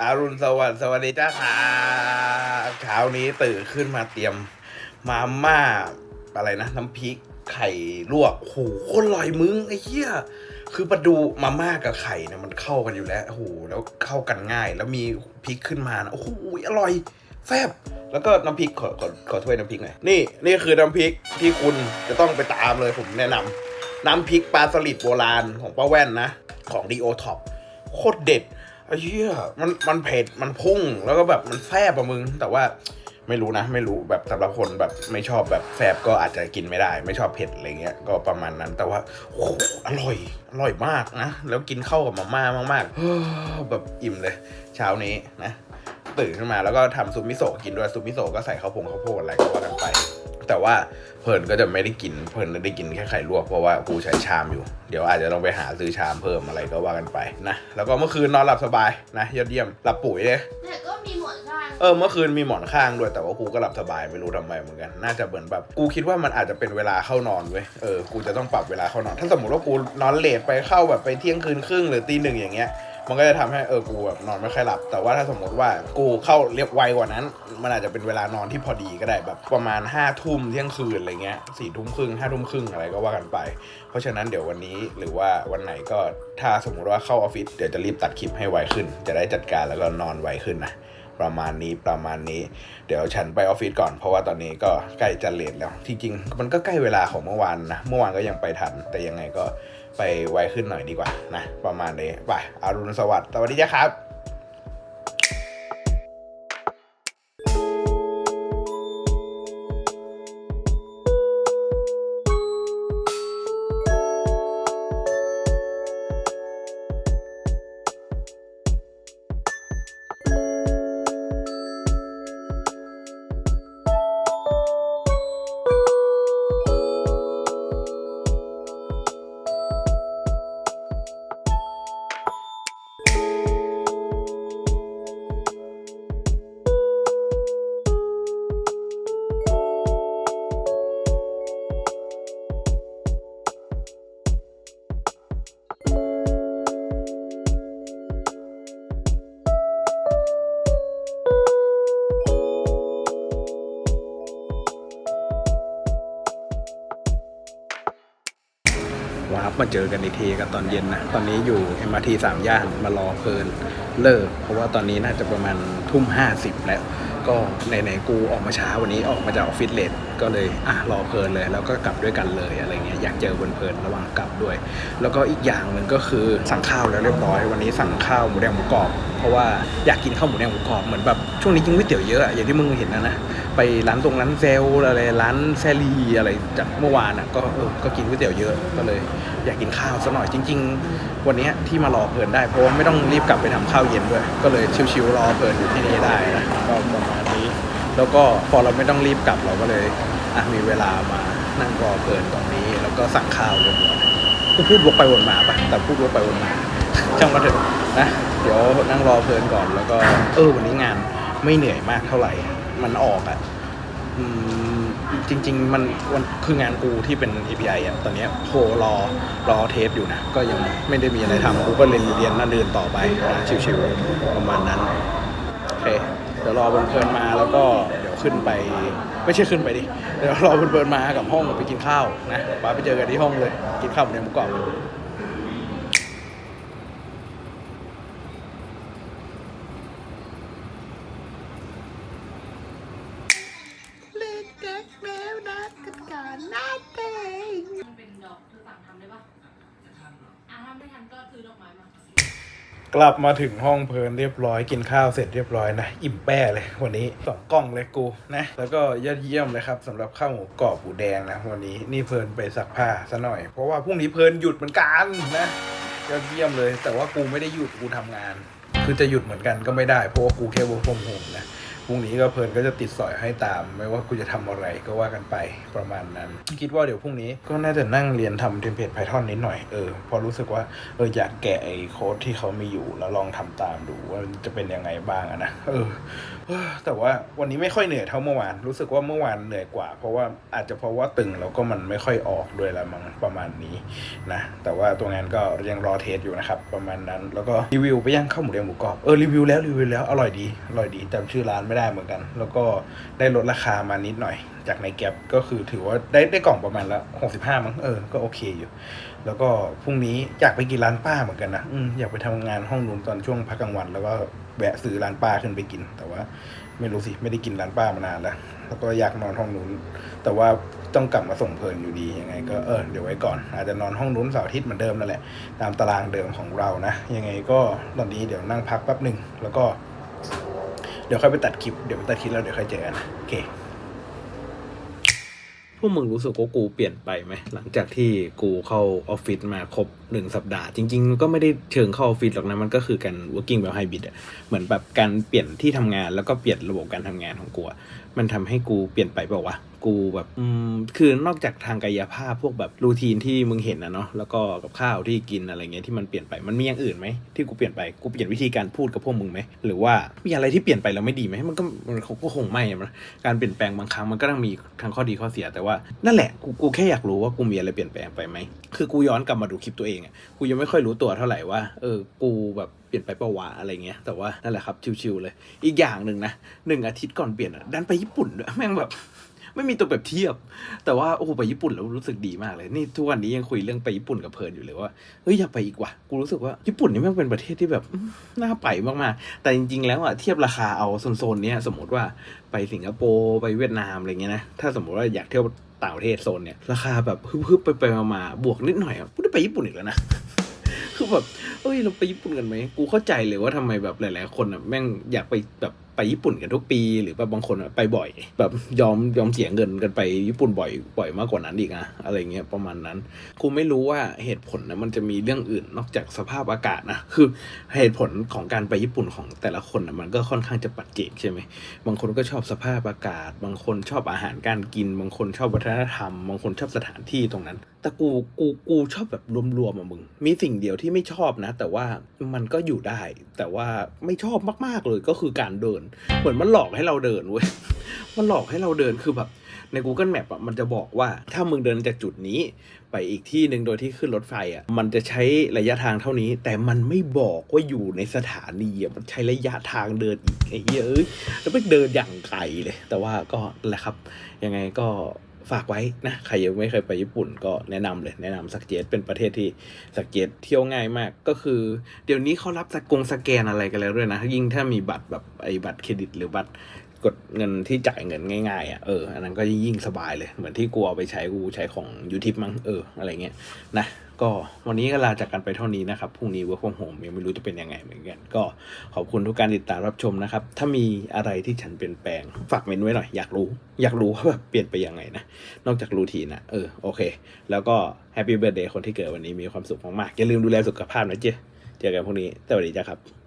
อารุณสวัสดิ์สวัสดีจ้าค่ะเช้านี้ตื่นขึ้นมาเตรียมมาม่าอะไรนะ น้ำพริกไข่ลวกโอ้โหโคตรอร่อยมึงไอ้เหี้ยคือมาดูมาม่ากับไข่เนี่ยมันเข้ากันอยู่แล้วโอ้โหแล้วเข้ากันง่าย แล้วมีพริกขึ้นมานะโอ้โหอร่อยแซ่บแล้วก็น้ำพริกขอขอขอถ้วยน้ำพริกหน่อยนี่นี่คือน้ำพริกที่คุณจะต้องไปตามเลยผมแนะนำน้ำพริกปลาสลิดโบราณของป้าแว่นนะ ของดีโอท็อปโคตรเด็ด ไอ้เหี้ยมันมันเผ็ดมันพุ่งแล้วก็แบบมันแซ่บอะมึง แต่ว่าไม่รู้นะ ไม่รู้แบบสำหรับคนแบบไม่ชอบแบบแซ่บก็อาจจะกินไม่ได้ ไม่ชอบเผ็ดอะไรเงี้ยก็ประมาณนั้น แต่ว่าโอ้หอร่อยอร่อยมากนะ แล้วกินเข้ากับมาม่ามากๆแบบอิ่มเลย เช้านี้นะ ตื่นขึ้นมาแล้วก็ทำซุปมิโซะกินด้วยซุปมิโซะก็ใส่ข้าวโพงข้าวโพดอะไรก็ว่ากันไป แต่ว่าเพลินก็จะไม่ได้กิน เพลินได้กินแค่ไข่ลวกเพราะว่ากูใช้ชามอยู่ เดี๋ยวอาจจะต้องไปหาซื้อชามเพิ่มอะไรก็ว่ากันไปนะแล้วก็เมื่อคืนนอนหลับสบายนะยอดเยี่ยมหลับปุ๋ยเลยแต่ก็มีหมอนข้างเออเมื่อคืนมีหมอนข้างด้วยแต่ว่ากูก็หลับสบายไม่รู้ทำไมเหมือนกัน น่าจะเหมือนแบบกูคิดว่ามันอาจจะเป็นเวลาเข้านอนเว้ยเออกูจะต้องปรับเวลาเข้านอน ถ้าสมมติว่ากูนอนเลทไปเข้าแบบไปเที่ยงคืนครึ่งหรือตีหนึ่งอย่างเงี้ย มันก็จะทำให้เออกูแบบนอนไม่ค่อยหลับ แต่ว่าถ้าสมมติว่ากูเข้าเรียบไวกว่านั้น มันอาจจะเป็นเวลานอนที่พอดีก็ได้แบบประมาณห้าทุ่มเที่ยงคืนอะไรเงี้ยสี่ทุ่มครึ่งห้าทุ่มครึ่งอะไรก็ว่ากันไป เพราะฉะนั้นเดี๋ยววันนี้หรือว่าวันไหนก็ถ้าสมมติว่าเข้าออฟฟิศเดี๋ยวจะรีบตัดคลิปให้ไวขึ้น จะได้จัดการแล้วก็นอนไวขึ้นนะ ประมาณนี้ประมาณนี้ เดี๋ยวฉันไปออฟฟิศก่อนเพราะว่าตอนนี้ก็ใกล้จะเลทแล้วที่จริงมันก็ใกล้เวลาของเมื่อวานนะ เมื่อวานก็ยังไปทัน แต่ยังไงก็ไปไวขึ้นหน่อยดีกว่านะ ประมาณนี้ไปอารุณสวัสดิ์สวัสดีจ้าครับ มาเจอกันอีกทีกันตอนเย็นนะ ตอนนี้อยู่ MRT สามย่านมารอเพลินเลิก เพราะว่าตอนนี้น่าจะประมาณทุ่มห้าสิบแล้ว ก็ไหนๆกูออกมาช้าวันนี้ออกมาจากออฟฟิศเลทก็เลยอะรอเพลินเลย แล้วก็กลับด้วยกันเลยอะไรเงี้ยอยากเจอบนเพลินระหว่างกลับด้วย แล้วก็อีกอย่างหนึ่งก็คือสั่งข้าวแล้วเรียบร้อย วันนี้สั่งข้าวหมูแดงหมูกรอบ เพราะว่าอยากกินข้าวหมูแดงหมูกรอบเหมือนแบบช่วงนี้กินก๋วยเตี๋ยวเยอะอะอย่างที่มึงเห็นนะนะ ไปร้านตรงร้านเซลอะไรร้านแซลีอะไรจากเมื่อวานอะก็เออก็กินก๋วยเตี๋ยวเยอะก็เลย อยากกินข้าวซะหน่อยจริง ๆ วันนี้ที่มารอเพลินได้เพราะว่าไม่ต้องรีบกลับไปทำข้าวเย็นด้วย ก็เลยชิวๆรอเพลินอยู่ที่นี่ได้นะก็ประมาณนี้ แล้วก็พอเราไม่ต้องรีบกลับเราก็เลยอะมีเวลามานั่งรอเพลินตรงนี้ แล้วก็สั่งข้าวเรียบร้อยกูพูดวกไปวนมาปะแต่พูดวกไปวนมาช่างมันเถอะนะเดี๋ยวนั่งรอเพลินก่อนแล้วก็เออวันนี้งานไม่เหนื่อยมากเท่าไหร่ มันออกอะอืมจริง ๆ มันวันคืองานกูที่เป็น API อะตอนเนี้ยโหรอรอเทสอยู่นะ ก็ยังไม่ได้มีอะไรทำกูก็เรียนเรียนนั่นเรียนต่อไปนะชิวๆประมาณนั้นโอเคเดี๋ยวรอเพลินมาแล้วก็เดี๋ยวขึ้นไป ไม่ใช่ขึ้นไปดิเดี๋ยวรอเพลินมากับห้องไปกินข้าวนะป้าไปเจอกันที่ห้องเลย กินข้าวในหมูกรอบ มันเป็นดอกเธอสั่งทำได้ปะอะ ถ้าไม่ทันก็ซื้อดอกไม้มากลับมาถึงห้องเพลินเรียบร้อยกินข้าวเสร็จเรียบร้อยนะ อิ่มแป้เลย วันนี้สองกล้องเลยกูนะ แล้วก็ยอดเยี่ยมเลยครับสำหรับข้าวหมูกรอบหมูแดงนะวันนี้นี่เพลินไปซักผ้าซะหน่อย เพราะว่าพรุ่งนี้เพลินหยุดเหมือนกันนะยอดเยี่ยมเลย แต่ว่ากูไม่ได้หยุดกูทำงาน คือจะหยุดเหมือนกันก็ไม่ได้เพราะว่ากูแค่ work from home นะ พรุ่งนี้ก็เพลินก็จะติดสอยให้ตาม ไม่ว่ากูจะทำอะไรก็ว่ากันไปประมาณนั้น คิดว่าเดี๋ยวพรุ่งนี้ก็น่าจะนั่งเรียนทำเทมเพลต Python นิดหน่อยเออพอรู้สึกว่าเอออยากแกะไอ้โค้ดที่เขามีอยู่แล้วลองทำตามดูว่ามันจะเป็นยังไงบ้างนะเออเอ้อแต่ว่าวันนี้ไม่ค่อยเหนื่อยเท่าเมื่อวานรู้สึกว่าเมื่อวานเหนื่อยกว่า เพราะว่าอาจจะเพราะว่าตึงแล้วก็มันไม่ค่อยออกด้วยละมั้งประมาณนี้นะแต่ว่าตัวงานก็ยังรอเทสอยู่นะครับประมาณนั้น แล้วก็รีวิวไปย่างข้าวหมูแดงหมูกรอบเออรีวิวแล้วรีวิวแล้วอร่อยดีอร่อยดีจำชื่อร้านไม่ได้เหมือนกัน แล้วก็ได้ลดราคามานิดหน่อย จากในแก็บก็คือถือว่าได้ได้กล่องประมาณละ65มั้งเออก็โอเคอยู่ แล้วก็พรุ่งนี้อยากไปกินร้านป้าเหมือนกันนะอืมอยากไปทำงานห้องนู้นตอนช่วงพักกลางวัน แล้วก็แวะซื้อร้านป้าขึ้นไปกิน แต่ว่าไม่รู้สิไม่ได้กินร้านป้ามานานแล้วแล้วก็อยากนอนห้องนู้น แต่ว่าต้องกลับมาส่งเพลินอยู่ดียังไง ก็เออเดี๋ยวไว้ก่อน อาจจะนอนห้องนู้นเสาร์อาทิตย์เหมือนเดิมนั่นแหละ ตามตารางเดิมของเรานะ ยังไงก็ตอนนี้เดี๋ยวนั่งพักแป๊บหนึ่งแล้วก็ เดี๋ยวค่อยไปตัดคลิป เดี๋ยวไปตัดคลิปแล้วเดี๋ยวค่อยเจอกันนะโอเค พวกมึงรู้สึกว่ากูเปลี่ยนไปไหมหลังจากที่กูเข้าออฟฟิศมาครบหนึ่งสัปดาห์จริง ๆ ก็ไม่ได้เชิงเข้าออฟฟิศหรอกนะ มันก็คือการ working แบบไฮบริดอะเหมือนแบบการเปลี่ยนที่ทำงานแล้วก็เปลี่ยนระบบการทำงานของกูมันทำให้กูเปลี่ยนไปเปล่าวะกูแบบอืมคือนอกจากทางกายภาพพวกแบบรูทีนที่มึงเห็นนะเนาะแล้วก็กับข้าวที่กินอะไรเงี้ยที่มันเปลี่ยนไปมันมีอย่างอื่นไหมที่กูเปลี่ยนไปกูเปลี่ยนวิธีการพูดกับพวกมึงไหมหรือว่ามีอะไรที่เปลี่ยนไปแล้วไม่ดีไหมมันก็มันเขาก็คงไม่มการเปลี่ยนแปลงบางครั้งมันก็ต้องมีทั้งข้อดีข้อเสียแต่ว่านั่นแหละกูกูแค่อยากรู้ว่ากูมีอะไรเปลี่ยนแปลงไปไหมคือกูย้อนกลับมาดูคลิปตัวเองอะกูยังไม่ค่อยรู้ตัวเท่าไหร่ว่าเออกูแบบเปลี่ยนไปปล่าวะอะไรเงี้ยแต่ว่านั่นแหละครับชิวๆเลย อีกอย่างหนึ่งนะหนึ่งอาทิตย์ก่อนเปลี่ยนอะดันไปญี่ปุ่นด้วยแม่งแบบไม่มีตัวแบบเทียบ แต่ว่าโอ้โหไปญี่ปุ่นแล้วรู้สึกดีมากเลย นี่ทุกวันนี้ยังคุยเรื่องไปญี่ปุ่นกับเพลินอยู่เลยว่า เฮ้ยอยากไปอีกว่ะ กูรู้สึกว่าญี่ปุ่นนี่แม่งเป็นประเทศที่แบบน่าไปมากๆ แต่จริงๆแล้วอะเทียบราคาเอาโซนๆเนี้ยสมมติว่าไปสิงคโปร์ไปเวียดนามอะไรเงี้ยนะ ถ้าสมมติว่าอยากเที่ยว ต่างประเทศโซนเนี่ยราคาแบบฮึบๆไปไปมาบวกนิดหน่อยอะกูได้ไปญี่ปุ่นอีกแล้วนะคือแบบเอ้ยเราไปญี่ปุ่นกันไหมกูเข้าใจเลยว่าทำไมแบบหลาย ๆ คนอะแม่งอยากไปแบบ ไปญี่ปุ่นกันทุกปี หรือแบบบางคนไปบ่อย แบบยอมยอมเสียเงินกันไปญี่ปุ่นบ่อยบ่อยมากกว่านั้นอีกนะอะไรเงี้ยประมาณนั้นกูไม่รู้ว่าเหตุผลนะมันจะมีเรื่องอื่นนอกจากสภาพอากาศนะคือเหตุผลของการไปญี่ปุ่นของแต่ละคนนะมันก็ค่อนข้างจะปัจเจกใช่ไหมบางคนก็ชอบสภาพอากาศ บางคนชอบอาหารการกิน บางคนชอบวัฒนธรรม บางคนชอบสถานที่ตรงนั้นแต่กูกูกูชอบแบบรวมๆอะมึง มีสิ่งเดียวที่ไม่ชอบนะ แต่ว่ามันก็อยู่ได้ แต่ว่าไม่ชอบมากๆเลยก็คือการเดิน เหมือนมันหลอกให้เราเดินเว้ยมันหลอกให้เราเดินคือแบบใน Google Map อะมันจะบอกว่าถ้ามึงเดินจากจุดนี้ ไปอีกที่หนึ่งโดยที่ขึ้นรถไฟอะมันจะใช้ระยะทางเท่านี้ แต่มันไม่บอกว่าอยู่ในสถานีอะมันใช้ระยะทางเดินอีกไอ้เยอ้ยแล้วไปเดินอย่างไกลเลย แต่ว่าก็แหละครับยังไงก็ ฝากไว้นะใครยังไม่เคยไปญี่ปุ่นก็แนะนำเลยแนะนำสักเจตเป็นประเทศที่สักเจตเที่ยวง่ายมาก ก็คือ เดี๋ยวนี้เขารับสกงสแกนอะไรกันแล้วด้วยนะยิ่งถ้ามีบัตรแบบไอ้บัตรเครดิตหรือบัตรกดเงินที่จ่ายเงินง่ายๆอะเอออันนั้นก็ยิ่งสบายเลยเหมือนที่กูเอาไปใช้กูใช้ของยูทิปมั้งเอออะไรเงี้ยนะ ก็วันนี้ก็ลาจากกันไปเท่านี้นะครับ พรุ่งนี้ work from home ยังไม่รู้จะเป็นยังไงเหมือนกัน ก็ขอบคุณทุกการติดตามรับชมนะครับ ถ้ามีอะไรที่ฉันเปลี่ยนแปลง ฝากเมนไว้หน่อย อยากรู้ อยากรู้ว่าแบบเปลี่ยนไปยังไงนะ นอกจากรูทีนนะเออ โอเค แล้วก็แฮปปี้เบิร์ดเดย์คนที่เกิดวันนี้มีความสุขมากๆ อย่าลืมดูแลสุขภาพนะเจ๊เจอกันพรุ่งนี้ สวัสดีจ้าครับ